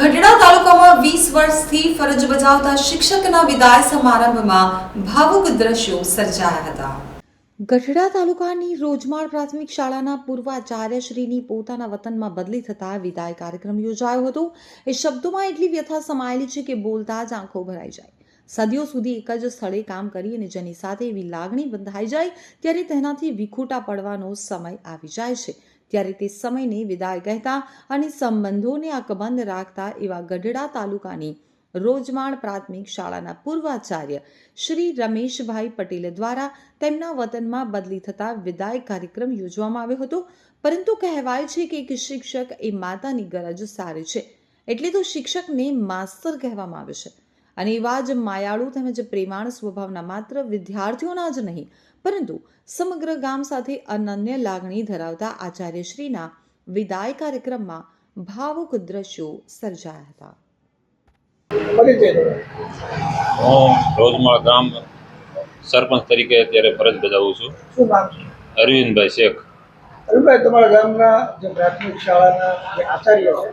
ગઢડા તાલુકામાં વીસ વર્ષથી ફરજ બજાવતા શિક્ષકના વિદાય સમારંભમાં ભાવુક દ્રશ્યો સર્જાયા હતા. ગઢડા તાલુકાની રોજમાળ પ્રાથમિક શાળાના પૂર્વાચાર્યશ્રીની પોતાના વતનમાં બદલી થતા વિદાય કાર્યક્રમ યોજાયો હતો. એ શબ્દોમાં એટલી વ્યથા સમાયેલી છે કે બોલતા જ આંખો ભરાઈ જાય. સદીઓ સુધી એક જ સ્થળે કામ કરી અને જેની સાથે એવી લાગણી બંધાઈ જાય, ત્યારે તેનાથી વિખૂટા પડવાનો સમય આવી જાય છે. ત્યારે તે સમયને વિદાય કહેતા અને સંબંધોને અકબંધ રાખતા એવા ગઢડા તાલુકાની રોજમાણ પ્રાથમિક શાળાના પૂર્વાચાર્ય શ્રી રમેશભાઈ પટેલ દ્વારા તેમના વતનમાં બદલી થતા વિદાય કાર્યક્રમ યોજવામાં આવ્યો હતો. પરંતુ કહેવાય છે કે એક શિક્ષક એ માતાની ગરજ સારી છે. એટલે તો શિક્ષકને માસ્તર કહેવામાં આવે છે. અને એવા જ માયાળુ તેમજ પ્રેમાળ સ્વભાવના માત્ર વિદ્યાર્થીઓના જ નહીં પરંતુ સમગ્ર ગામ સાથે અનન્ય લાગણી ધરાવતા આચાર્યશ્રીના વિદાય કાર્યક્રમમાં ભાવુક દ્રશ્યો સર્જાયા હતા. હું રોજમાળ ગામ સરપંચ તરીકે અત્યારે ફરજ બજાવું છું. શું નામ છે? અરવિંદભાઈ શેખ. અરવિંદભાઈ તમારા ગામના જે પ્રાથમિક શાળાના જે આચાર્ય છે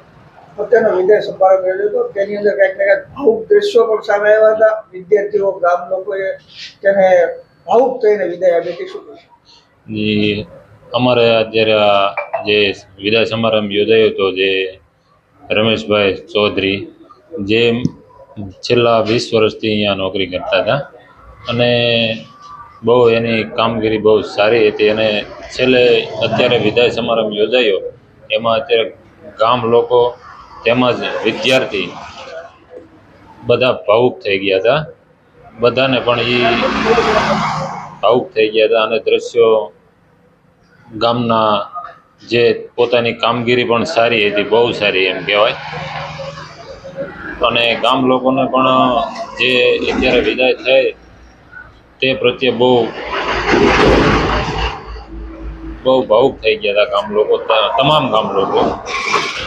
પોતાનો વિદાય સમારંભ યોજ્યો હતો. તેની અંદર કંઈક ને કંઈક ભાવુક દ્રશ્યો પણ સામે આવ્યા હતા. વિદ્યાર્થીઓ, ગામ લોકોએ તેને ભાવુક થઈને વિદાય આપી હતી. શું કહેશો? અમારે અત્યારે જે વિદાય સમારંભ યોજાયો હતો, જે રમેશભાઈ ચૌધરી, જે છેલ્લા વીસ વર્ષથી અહીંયા નોકરી કરતા હતા અને બહુ એની કામગીરી બહુ સારી હતી અને છેલ્લે અત્યારે વિદાય સમારંભ યોજાયો, એમાં અત્યારે ગામ લોકો તેમજ વિદ્યાર્થી બધા ભાવુક થઈ ગયા હતા. બધાને પણ એ ભાવુક થઈ ગયા હતા અને દ્રશ્યો ગામના જે પોતાની કામગીરી પણ સારી હતી, બહુ સારી એમ કહેવાય. અને ગામ લોકોને પણ જે અત્યારે વિદાય થઈ તે પ્રત્યે બહુ બહુ ભાવુક થઈ ગયા હતા ગામ લોકો તમામ ગામ લોકો.